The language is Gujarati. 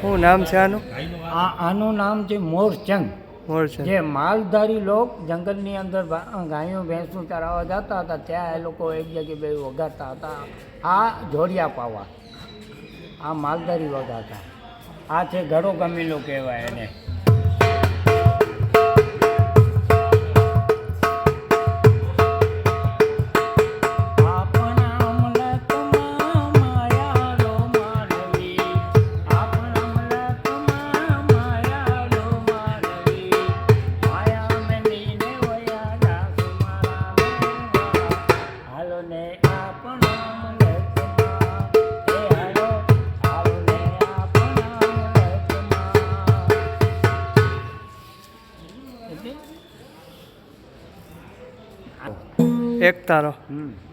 શું નામ છે આનું? આ આનું નામ છે મોરચંગ. જે માલધારી લોક જંગલની અંદર ગાયો ભેંસું ચરાવવા જતા હતા ત્યાં એ લોકો એક જગ્યાએ બે વગાડતા હતા. આ જોડિયા પાવા. આ માલધારી વગાડતા. આ છે ઘડો ગમેલો કહેવાય એને. ને આપણા એક તારો. હમ.